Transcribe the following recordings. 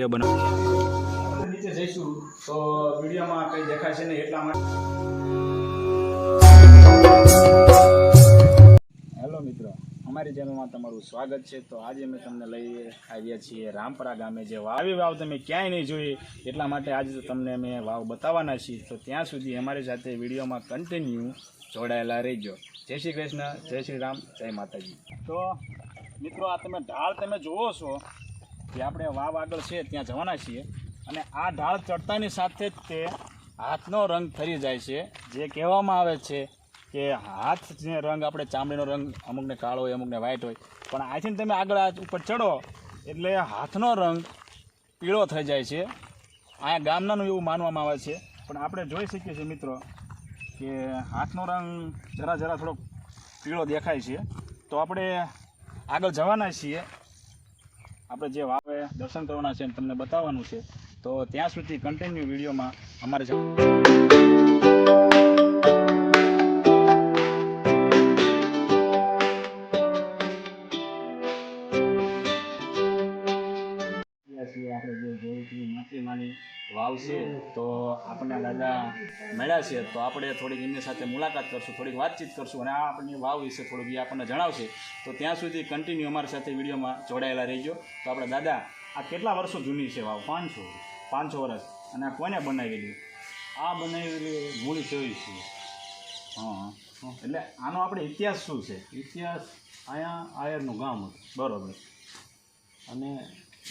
ભાઈઓ બનાવ નીચે જઈશું તો વિડીયોમાં કંઈ દેખાશે નહીં એટલા માટે. હેલો મિત્રો અમારી ચેનલમાં તમારું સ્વાગત છે. તો આજે અમે તમને લઈ આવ્યા છીએ રામપરા ગામે જે વાવી. વાવ તમે ક્યાંય નહીં જોઈ એટલા માટે આજે તો તમને અમે વાવ બતાવવાના છીએ. તો ત્યાં સુધી અમારી સાથે વિડીયોમાં કન્ટિન્યુ જોડાયેલા રહેજો. જય શ્રી કૃષ્ણ જય શ્રી રામ જય માતાજી. તો મિત્રો આ તમે ઢાળ તમે જુઓ છો. જે આપણે વાવ આગળ છે, ત્યાં જવાના છીએ. અને આ ઢાળ ચડતાની સાથે જ તે હાથનો રંગ ફરી જાય છે. જે કહેવામાં આવે છે કે હાથ જે રંગ આપણે ચામડીનો રંગ અમુકને કાળો હોય, અમુકને વ્હાઈટ હોય. પણ આથી તમે આગળ આ ઉપર ચડો, એટલે હાથનો રંગ પીળો થઈ જાય છે. અહીંયા ગામનાનું એવું માનવામાં આવે છે. પણ આપણે જોઈ શકીએ છીએ મિત્રો કે હાથનો રંગ જરા જરા થોડોક પીળો દેખાય છે. તો આપણે આગળ જવાના છીએ. આપણે જે વાવે દર્શન કરવાના છે તમને બતાવવાનું છે, તો ત્યાં સુધી કન્ટિન્યુ વિડીયોમાં અમારે છે તો આપણને દાદા મળ્યા છે તો આપણે થોડીક એમની સાથે મુલાકાત કરશું થોડીક વાતચીત કરશું અને આ આપણને વાવ વિશે થોડુંક એ આપણને જણાવશે. તો ત્યાં સુધી કન્ટિન્યુ અમારી સાથે વિડીયોમાં જોડાયેલા રહીજો. તો આપણે દાદા આ કેટલા વર્ષો જૂની છે વાવ? પાંચસો. પાંચસો વર્ષ. અને આ કોને બનાવેલી? આ બનાવેલી મૂળ ચોવીસ છે. હા હા. એટલે આનો આપણે ઇતિહાસ શું છે? ઇતિહાસ અહીંયા આયરનું ગામ હતું. બરાબર. અને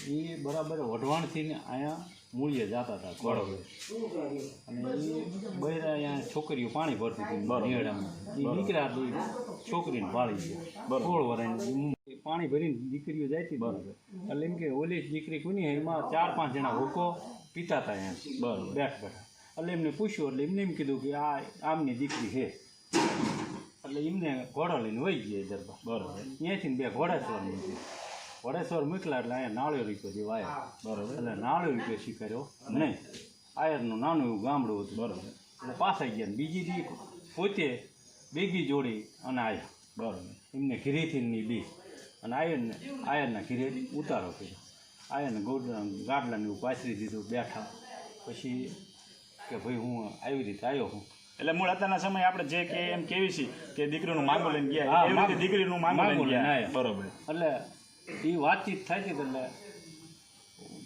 એ બરાબર વઢવાણથી ને અહીંયા મૂળીએ જતા હતા બરોબર અને એ બહેરા અહીંયા છોકરીઓ પાણી ભરતી હતી નિયડામાં એ નીકળ્યા તો છોકરીને પાળી ગયા. સોળ વર્ષની પાણી ભરીને દીકરીઓ જાય હતી. બરાબર. એટલે એમ કે ઓલી દીકરી કોની એમાં ચાર પાંચ જણા હોકો પીતા હતા એમ. બરાબર. બેઠ બેઠા. એટલે એમને પૂછ્યું એટલે એમને એમ કીધું કે આ આમની દીકરી છે. એટલે એમને ઘોડો લઈને વહી ગયા દરબાર બરાબર. ત્યાંથી બે ઘોડા મૂક્યું ઘોડેશ્વર મૂકલા એટલે અહીંયા નાળિયો રૂપિયો જેવો આવ્યો બરાબર. એટલે નાળિયો રૂપિયો સ્વીકાર્યો નહીં આયરનું નાનું એવું ગામડું હતું. બરાબર. એટલે પાછા ગયા ને બીજી દી પોતે બેગી જોડી અને આયા. બરાબર. એમને ઘીરેથી બી. અને આયરને આયરના ઘીરે ઉતારો કર્યો. આયરને ગોડલા ગાડલાને એવું પાછરી દીધું બેઠા. પછી કે ભાઈ હું આવી રીતે આવ્યો હું. એટલે મૂળ અત્યારના સમયે આપણે જે કે એમ કેવી છે કે દીકરીનું માંગો લઈને ગયા. દીકરીનું માંગો લઈને લઈને ગયા. બરોબર. એટલે એ વાતચીત થાય છે એટલે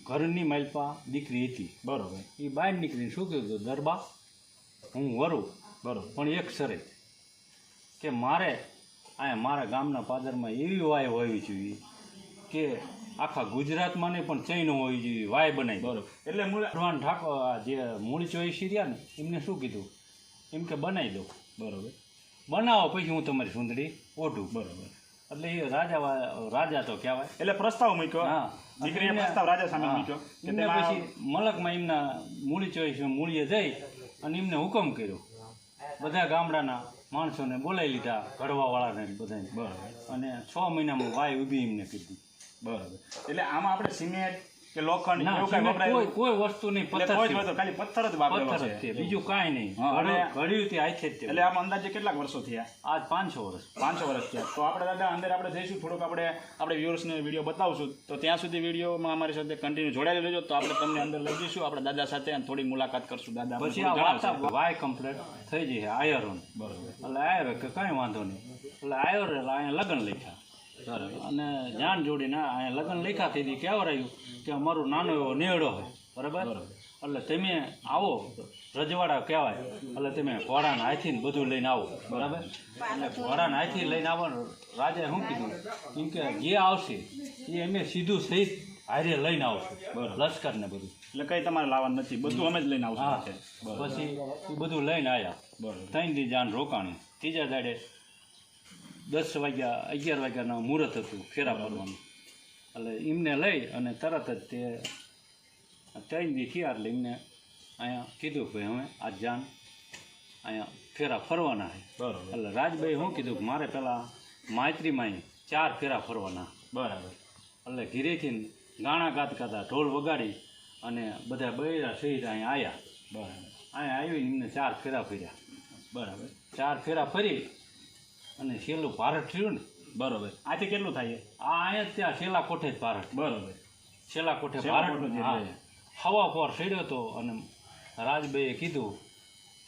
ઘરની માલપા દીકરી હતી, બરોબર. એ બહાર નીકળીને શું કીધું દરબા? હું વરું, બરાબર. પણ એક સરે કે મારે આ મારા ગામના પાદરમાં એવી વાય હોવી જોઈએ કે આખા ગુજરાતમાં નહીં, પણ ચૈન હોવી જોઈએ, વાય બનાવી. બરાબર. એટલે મૂળવાન ઠાકોર જે મૂળ ચોઈસી રહ્યા ને, એમને શું કીધું? એમ કે બનાવી દો. બરાબર. બનાવો, પછી હું તમારી સુંદરી ઓઢું. બરોબર. એટલે એ રાજા રાજા તો કહેવાય. એટલે પ્રસ્તાવ મૂક્યો. હા. દીકરીએ પ્રસ્તાવ રાજા સામે મૂક્યો કે તેમાં પછી મલકમાં એમના મૂળી ચોઈસ મૂળીએ જઈ અને એમને હુકમ કર્યો. બધા ગામડાના માણસોને બોલાવી લીધા ઘડવાવાળાને બધાને. બરાબર. અને છ મહિનામાં વાય ઊભી એમને કીધી. બરાબર. એટલે આમાં આપણે સિમેન્ટ કે લોખંડ એવું કઈ વપરાય કોઈ કોઈ વસ્તુ નહીં પથ્થર કોઈ વસ્તુ, ખાલી પથ્થર જ વાપરેલો છે. બીજું કાંઈ નહીં. ઘડ્યું તે આખે જ એટલે આમ અંદાજે કેટલાક વર્ષો થયા? આજ પાંચસો વર્ષ. પાંચસો વર્ષ થયા. તો આપણે દાદા અંદર આપણે જઈશું થોડુંક આપણે આપણે વ્યૂઅર્સને વીડિયો બતાવશું. તો ત્યાં સુધી વિડીયોમાં અમારી સાથે કન્ટિન્યુ જોડાયેલી રહેજો. તો આપણે તમને અંદર લઈ જઈશું આપણે દાદા સાથે થોડી મુલાકાત કરશું દાદા પછી. વાય કમ્પ્લીટ થઈ જશે આયરોન બરોબર. એટલે આયર કે કાંઈ વાંધો નહીં. એટલે આયર એટલે અહીંયા લગ્ન લખ્યા. અને જાન જોડીને અહીંયા લગ્ન લખ્યા થઈ કહેવરાયું કે અમારું નાનો એવો નેહડો હોય બરાબર? એટલે તમે આવો રજવાડા કહેવાય. એટલે તમે ઘોડાના હાથીને બધું લઈને આવો. બરાબર? એટલે ઘોડાના હાથી લઈને આવો રાજાએ શું કીધું? કેમ કે જે આવશે એ અમે સીધું સહિત હારે લઈને આવશું. લશ્કર ને બધું. એટલે કંઈ તમારે લાવવાનું નથી. બધું અમે જ લઈને હા. આવશું સાથે. પછી એ બધું લઈને આવ્યા બરાબર. ત્રણ દી જાન રોકાણી. ત્રીજા દાડે દસ વાગ્યા અગિયાર વાગ્યાનું મુહૂર્ત હતું ફેરા ફરવાનું એટલે એમને લઈ અને તરત જ તે ત્રણ દી થયા એટલે એમને અહીંયા કીધું કે હવે આ જાન અહીંયા ફેરા ફરવાના છે. બરોબર. એટલે રાજભાઈ શું કીધું કે મારે પહેલાં માયત્રીમાં ચાર ફેરા ફરવાના. બરાબર. એટલે ઘીરેથી ગાણા ગાત ગાતા ઢોલ વગાડી અને બધા બૈરા સહિત અહીંયા આવ્યા બરાબર. અહીંયા આવી એમને ચાર ફેરા ફર્યા. બરાબર. ચાર ફેરા ફરી અને છેલ્લું ભારત થયું ને? બરોબર. આથી કેટલું થાય? આ અહીંયા ત્યાં છેલ્લા કોઠે જ ભારત. બરોબર. છેલ્લા કોઠે ભારત. હવા પર ચડ્યો હતો અને રાજભાઈએ કીધું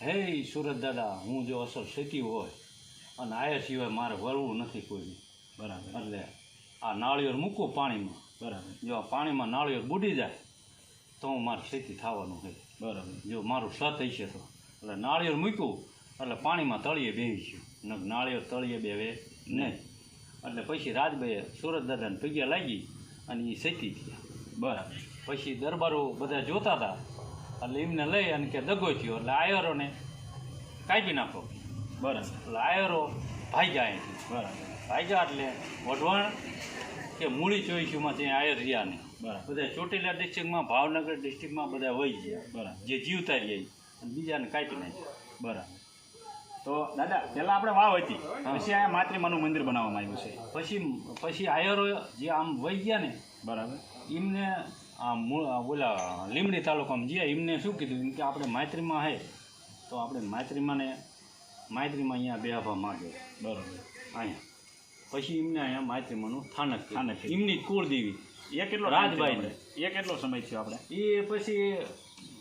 હે સુરત દાદા હું જો અસલ સેતી હોય અને આયા સિવાય મારે વળવું નથી કોઈ બરાબર. એટલે આ નાળિયેર મૂકું પાણીમાં. બરાબર. જો આ પાણીમાં નાળિયેર બુડી જાય તો હું મારે ખેતી થવાનું છે. બરાબર. જો મારું સત હશે તો. એટલે નાળિયેર મૂક્યું એટલે પાણીમાં તળીએ બેસી ગયું. ને તળીએ બે બેવે નહીં એટલે પછી રાજભાઈએ સુરત દાદાને પૈયા લાગી અને એ સેતી થયા બરાબર. પછી દરબારો બધા જોતા હતા. એટલે એમને લઈ અને કે દગો થયો. એટલે આયરોને કાપી નાખો. બરાબર. એટલે આયરો ભાગ્યા અહીંથી. બરાબર. ભાગ્યા એટલે વઢવાણ કે મૂળી ચોઈસીમાં ત્યાં આયર રહ્યા નહીં બરાબર. બધા ચોટીલા ડિસ્ટ્રિક્ટમાં ભાવનગર ડિસ્ટ્રિક્ટમાં બધા વહી ગયા. બરાબર. જે જીવતા રહ્યા અને બીજાને કાપી નાખ્યા. બરાબર. તો દાદા પહેલાં આપણે વાવ હતી. પછી અહીંયા માતૃમાનું મંદિર બનાવવામાં આવ્યું છે. પછી પછી આયરો જે આમ વહી ગયા ને બરાબર. એમને આ મૂળ આ ઓલા લીમડી તાલુકામાં જ્યાં એમને શું કીધું? એમ કે આપણે મૈત્રીમાં હે તો આપણે મૈત્રીમાંને માયત્રીમાં અહીંયા બે આભા માગે. બરાબર. અહીંયા. પછી એમને અહીંયા માયત્રીમાંનું સ્થાનક સ્થાનક એમની કુળદેવી. એ કેટલો રાજભાઈને રાજભાઈ એ કેટલો સમય થયો આપણે? એ પછી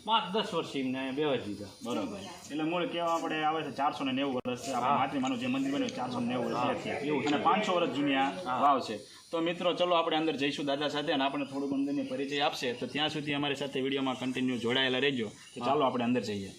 પાંચ દસ વર્ષ એમને બેવા દીધા બરાબર. એટલે મૂળ કેવા આપણે આવે છે ચારસો ને નેવું વર્ષ. માતૃમાનું જે મંદિર બન્યું ચારસો ને નેવું વર્ષ એવું અને પાંચસો વર્ષ જૂની ભાવ વાવ છે. તો મિત્રો ચલો આપણે અંદર જઈશું દાદા સાથે અને આપણે થોડુંક અંદરની પરિચય આપશે. તો ત્યાં સુધી અમારી સાથે વિડીયોમાં કન્ટિન્યુ જોડાયેલા રહેજો. તો ચાલો આપણે અંદર જઈએ.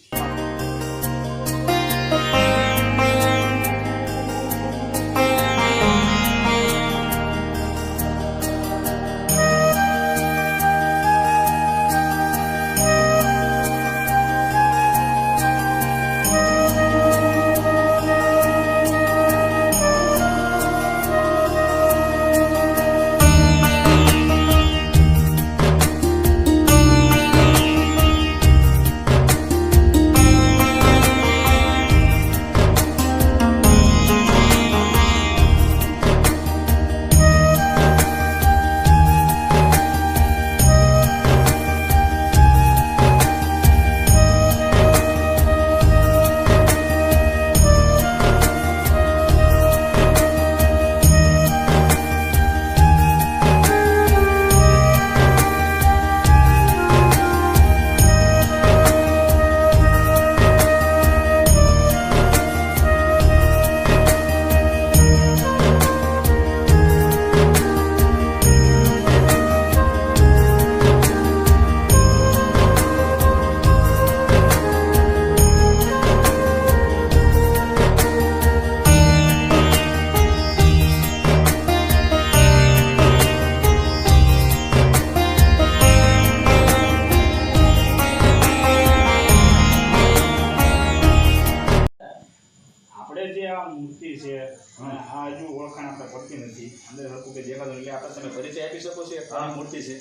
જે આ મૂર્તિ છે અને આ હજુ ઓળખાણ આપણે પડતી નથી. અંદર હતું કે દેખાતું એટલે આપણે તમે પરિચય આપી શકો છો આ મૂર્તિ છે.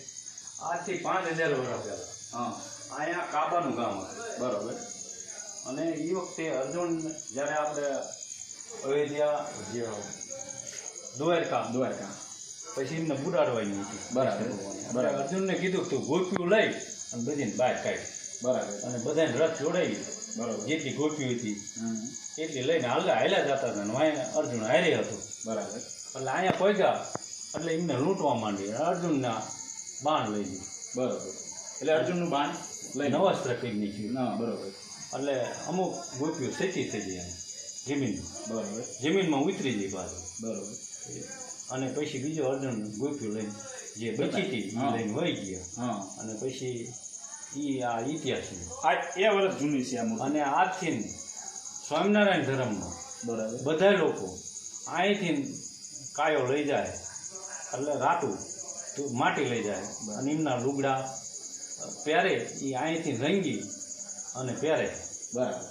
આજથી પાંચ હજાર વર્ષ પહેલાં. હા. અહીંયા કાબાનું ગામ હતું. બરોબર. અને એ વખતે અર્જુન જ્યારે આપણે અયોધ્યા જે દ્વારકા દ્વારકા. પછી એમને બુડાડવાની હતી. બરાબર. બરાબર. અર્જુનને કીધું તું ગોપીઓ લઈ અને બધીને બહાર કાઢ. બરાબર. અને બધાને રથ જોડાવી બરોબર. જેટલી ગોપીઓ હતી. એટલી લઈને હાલ્યા હાલ્યા જતા હતા વાંહે અર્જુન હારે હતો. બરાબર. એટલે અહીંયા પહોંચ્યા એટલે એમને લૂંટવા માંડી અર્જુનના બાણ લઈ લીધું. બરાબર. એટલે અર્જુનનું બાણ લઈને નવસ્ત્ર કરી નીકળ્યું ના બરાબર. એટલે અમુક ગોપીઓ સેચી થઈ ગઈ જમીનમાં. બરાબર. જમીનમાં ઉતરી ગઈ પાછું. બરાબર. અને પછી બીજો અર્જુન ગોપ્યું લઈને જે બચી હતી લઈને વહી ગયા. હા. અને પછી એ આ ઇતિહાસ છે. આ એ વર્ષ જૂની છે અને આજથી સ્વામિનારાયણ ધર્મમાં બરાબર. બધા લોકો અહીંથી કાયો લઈ જાય એટલે રાતું તો માટી લઈ જાય અને એમના લુગડા પહેરે એ અહીંથી રંગી અને પહેરે બરાબર.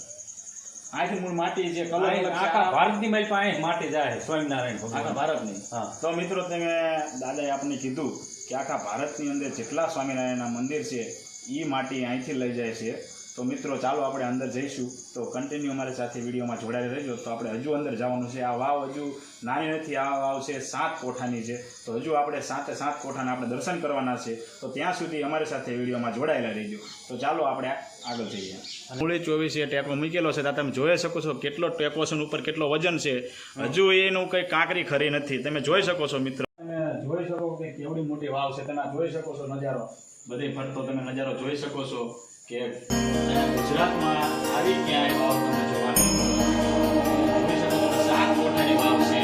આથી મૂળ માટી જે કલર આખા ભારતની મારી પાસે માટી જાય સ્વામિનારાયણ આખા ભગવાન ભારતની? હા. તો મિત્રો તમે દાદાએ આપણને કીધું કે આખા ભારતની અંદર જેટલા સ્વામિનારાયણના મંદિર છે એ માટી અહીંથી લઈ જાય છે. તો મિત્રો ચાલો આપણે અંદર જઈશું. તો કન્ટિન્યુ અમારી સાથે વિડીયોમાં જોડાયેલા રહેજો. તો આપણે હજુ અંદર જવાનું છે. આ વાવ હજુ નાની નથી. આ વાવ છે સાત કોઠાની છે. તો હજુ આપણે સાતે સાત કોઠાના આપણે દર્શન કરવાના છે. તો ત્યાં સુધી અમારી સાથે વિડીયોમાં જોડાયેલા રહેજો. તો ચાલો આપણે આગળ જઈએ. મૂળી ચોવીસ એ ટેકો મૂકેલો છે. ત્યાં તમે જોઈ શકો છો કેટલો ટેકોશન ઉપર કેટલો વજન છે. હજુ એનું કંઈ કાંકરી ખરી નથી. તમે જોઈ શકો છો મિત્રો. તમે જોઈ શકો કે કેવડી મોટી વાવ છે. તમે જોઈ શકો છો નજારો. બધે ફરતો તમે નજારો જોઈ શકો છો. કે ગુજરાતમાં આવી ક્યાંય વાવ તમે જોવાની? શકો કોઠાની વાવ છે.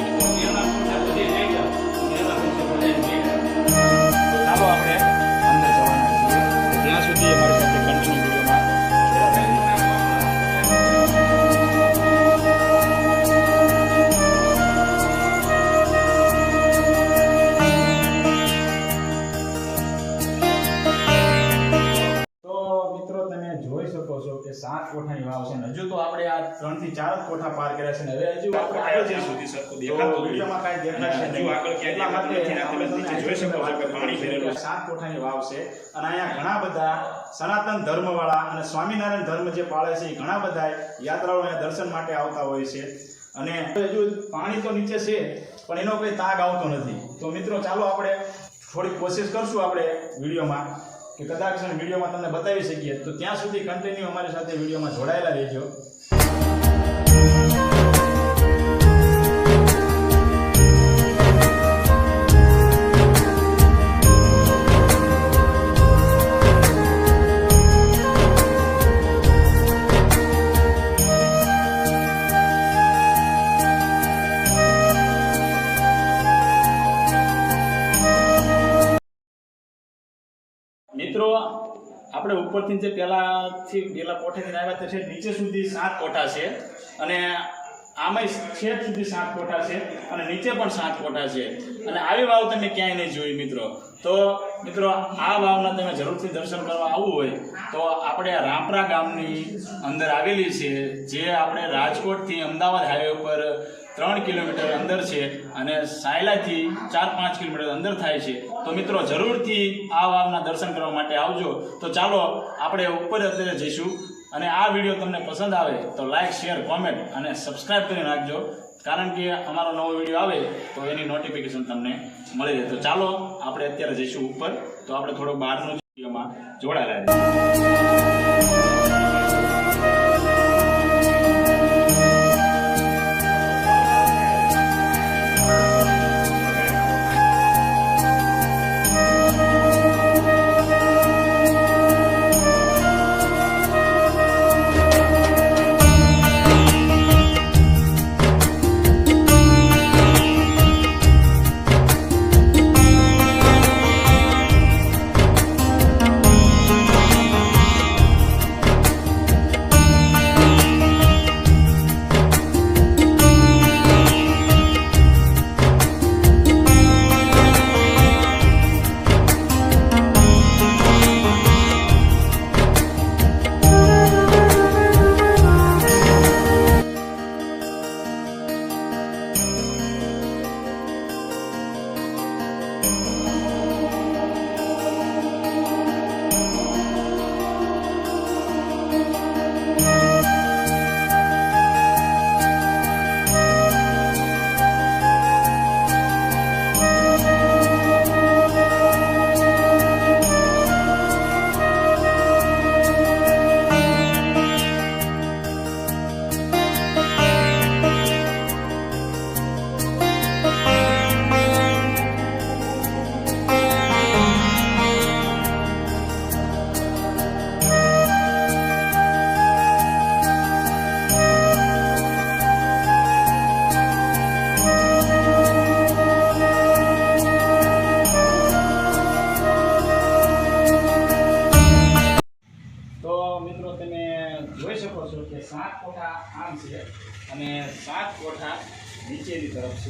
સાત કોઠાની વાવ છે. હજુ તો આપણે આ ત્રણથી ચાર કોઠા પાર કર્યા છે. ને હવે હજુ આપણે આગળ જઈશું તો વિડીયોમાં કાંઈ દેખાશે નહીં. એટલા માટે આપણે તમને જોઈ શકો છો કે પાણી ભરેલું સાત કોઠાની વાવ છે. અને અહીંયા ઘણા બધા સનાતન ધર્મવાળા અને સ્વામિનારાયણ ધર્મ જે પાળે છે એ ઘણા બધા યાત્રાઓ અહીંયા દર્શન માટે આવતા હોય છે. અને હજુ પાણી તો નીચે છે પણ એનો કોઈ તાગ આવતો નથી. તો મિત્રો ચાલો આપણે થોડીક કોશિશ કરશું આપણે વિડીયોમાં. કે કદાચ વિડીયોમાં તમને બતાવી શકીએ. તો ત્યાં સુધી કન્ટિન્યુ અમારી સાથે વિડીયોમાં જોડાયેલા રહેજો. મિત્રો, આપણે ઉપરથી જે પહેલાંથી, પહેલા કોઠેથી આવ્યા તે છે, નીચે સુધી સાત કોઠા છે. અને આમાંય છેદ સુધી સાત કોઠા છે અને નીચે પણ સાત કોઠા છે. અને આવી વાવ તમે ક્યાંય નહીં જોઈ મિત્રો. તો મિત્રો, આ વાવના તમે જરૂરથી દર્શન કરવા આવવું હોય, તો આપણે રામપરા ગામની અંદર આવેલી છે, જે આપણે રાજકોટથી અમદાવાદ હાઈવે ઉપર ત્રણ કિલોમીટર અંદર છે અને સાયલાથી ચાર પાંચ કિલોમીટર અંદર થાય છે. તો મિત્રો, જરૂરથી આ વાવના દર્શન કરવા માટે આવજો. તો ચાલો, આપણે ઉપર અત્યારે જઈશું અને આ વીડિયો તમને પસંદ આવે તો લાઈક, શેર, કોમેન્ટ અને સબસ્ક્રાઈબ કરી નાખજો. કારણ કે અમારો નવો વીડિયો આવે તો એની નોટિફિકેશન તમને મળી રહે. તો ચાલો, આપણે અત્યારે જઈશું ઉપર. તો આપણે થોડો બહારનું જોડાયેલા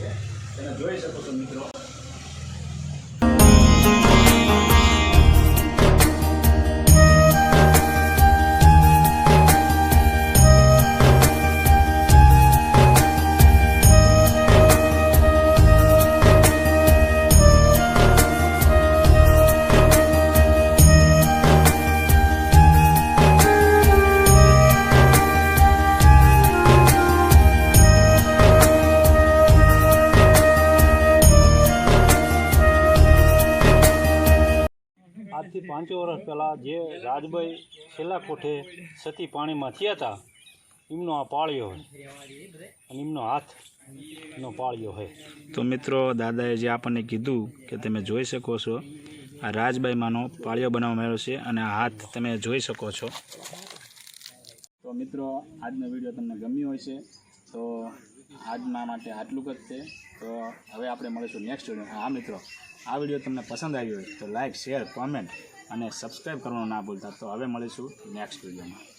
નીચેની છે. તમે જોઈ શકો પહેલાં જે રાજભાઈ છેલ્લા કોઠે સતી પાણીમાં થયા હતા, એમનો આ પાળિયો હોય. અને એમનો હાથ એનો પાળિયો હોય. તો મિત્રો, દાદાએ જે આપણને કીધું કે તમે જોઈ શકો છો, આ રાજબાઈમાંનો પાળિયો બનાવવામાં આવ્યો છે અને આ હાથ તમે જોઈ શકો છો. તો મિત્રો, આજનો વીડિયો તમને ગમ્યો હોય છે તો આજના માટે આટલું જ છે. તો હવે આપણે મળીશું નેક્સ્ટ વીડિયો. હા, મિત્રો, આ વીડિયો તમને પસંદ આવ્યો હોય તો લાઇક શેર, કોમેન્ટ અને સબસ્ક્રાઈબ કરવાનું ના ભૂલતા. તો હવે મળીશું નેક્સ્ટ વિડીયોમાં